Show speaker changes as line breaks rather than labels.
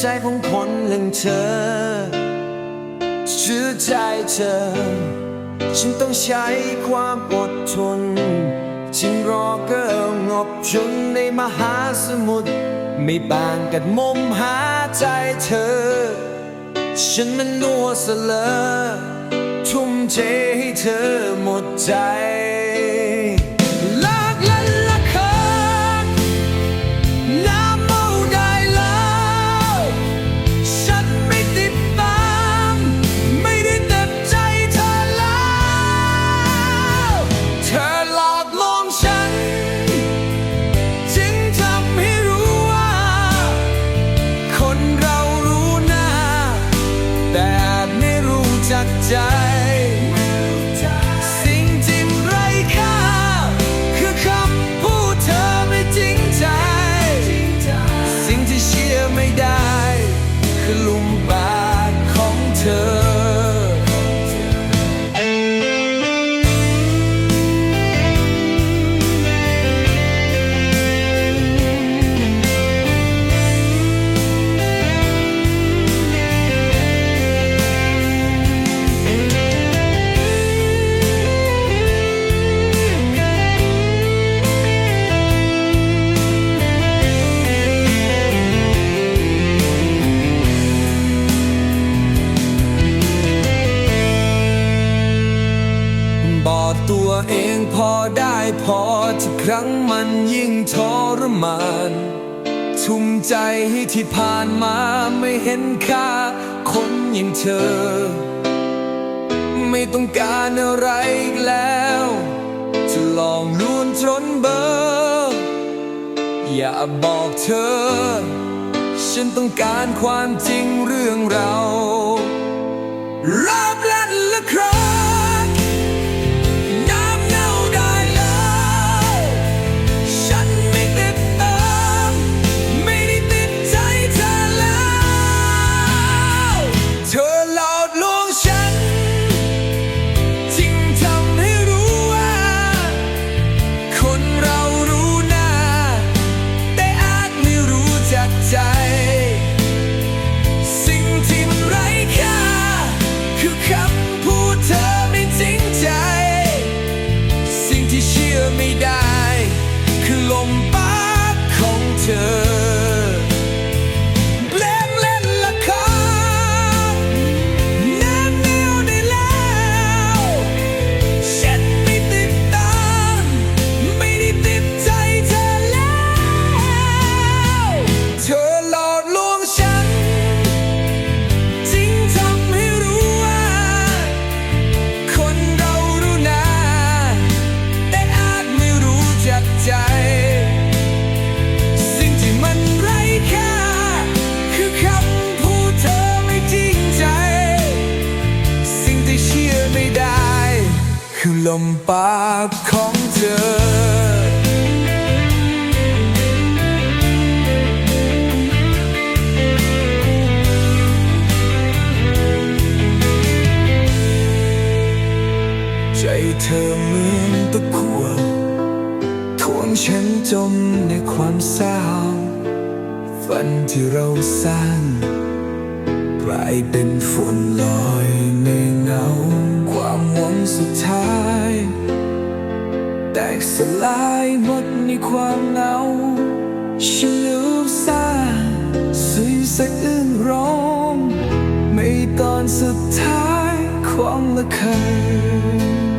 ใจของคนหนึ่งเธอเชื่อใจเธอ ฉันต้องใช้ความอดทนฉันรอเกิลงบจนในมหาสมุทรไม่บางกัดมุมหาใจเธอ ฉันมันนัวเสลอทุ่มเทให้เธอหมดใจ จากใจ ตัวเองพอได้พอที่ครั้งมันยิ่งทรมาน ทุ่มใจให้ที่ผ่านมาไม่เห็นค่าคนอย่างเธอ ไม่ต้องการอะไรอีกแล้ว จะลองลวนจนเบอร์อย่าบอกเธอ ฉันต้องการความจริงเรื่องเรารับและละครั ปากของเธอใจเธอเหมือนตะกั่วทวงฉันจมในความเศร้าฝันที่เราสร้าง กลายเป็นฝุ่นลอยในเงา สุดท้าย แตกสลายหมดในความเหงาฉันลืมซาสุยสะอื้นร้องไม่ตอนสุดท้ายของละเคย